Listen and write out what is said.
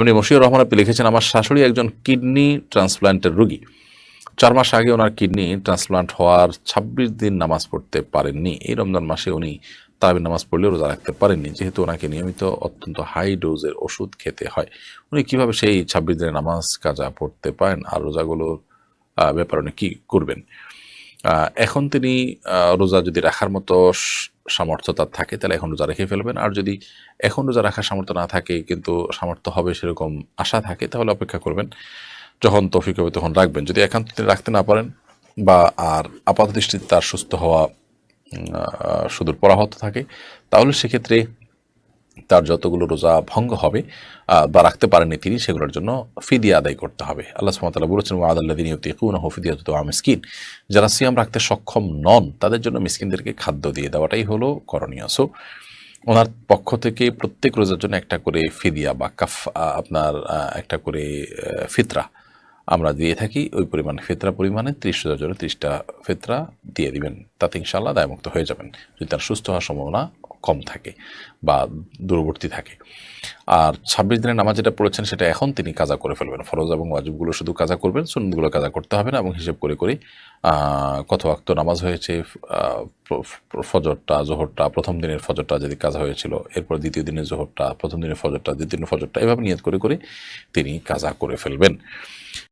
আপনি মশিউর রহমান আপনি লিখেছেন, আমার শাশুড়ি একজন কিডনি ট্রান্সপ্লান্টের রোগী। চার মাস আগে ওনার কিডনি ট্রান্সপ্লান্ট হওয়ার ছাব্বিশ দিন নামাজ পড়তে পারেননি। এই রমজান মাসে উনি তারাবির নামাজ পড়লেও রোজা রাখতে পারেননি। যেহেতু ওনাকে নিয়মিত অত্যন্ত হাই ডোজের ওষুধ খেতে হয়, উনি কীভাবে সেই ছাব্বিশ দিনের নামাজ কাজা পড়তে পারেন আর রোজাগুলোর ব্যাপারে উনি কী করবেন? এখন তিনি রোজা যদি রাখার মতো সামর্থ্য তার থাকে, তাহলে এখন রোজা রেখে ফেলবেন। আর যদি এখন রোজা রাখার সামর্থ্য না থাকে, কিন্তু সামর্থ্য হবে সেরকম আশা থাকে, তাহলে অপেক্ষা করবেন। যখন তফিক হবে তখন রাখবেন। যদি একান্ত তিনি রাখতে না পারেন বা আর আপাত দৃষ্টিতে তার সুস্থ হওয়া সুদূর পরাহত থাকে, তাহলে সেক্ষেত্রে তার যতগুলো রোজা ভঙ্গ হবে বা রাখতে পারেননি তিনি, সেগুলোর জন্য ফিদিয়া আদায় করতে হবে। আল্লাহ সুমতাল্লাহ বলেছেন ওয়াদাল্লাদিন ইউতিকুন হফিদিয়া তো মিসকিন। যারা সিয়াম রাখতে সক্ষম নন, তাদের জন্য মিসকিনদেরকে খাদ্য দিয়ে দেওয়াটাই হলো করণীয়। সো, ওনার পক্ষ থেকে প্রত্যেক রোজার জন্য একটা করে ফিদিয়া বা কাফ আপনার একটা করে ফিতরা আমরা দিয়ে থাকি। ওই পরিমাণ ফেতরা পরিমাণে ত্রিশ রোজার জন্য ত্রিশটা ফেতরা দিয়ে দিবেন। তাতে ইনশাল্লাহ দায়মুক্ত হয়ে যাবেন। যদি তার সুস্থ হওয়ার সম্ভাবনা কম থাকে বা দূরবর্তী থাকে। আর ছাব্বিশ দিনের নামাজ যেটা পড়েছেন সেটা এখন তিনি কাজা করে ফেলবেন। ফরজ এবং ওয়াজিবগুলো শুধু কাজা করবেন, সুন্নতগুলো কাজা করতে হবে না এবং হিসেব করে করে কত ওয়াক্ত নামাজ হয়েছে ফজরটা, জোহরটা, প্রথম দিনের ফজরটা যদি কাজা হয়েছিল, এরপর দ্বিতীয় দিনের জোহরটা, প্রথম দিনের ফজরটা, দ্বিতীয় দিনের ফজরটা, এভাবে নিয়ত করে করে তিনি কাজা করে ফেলবেন।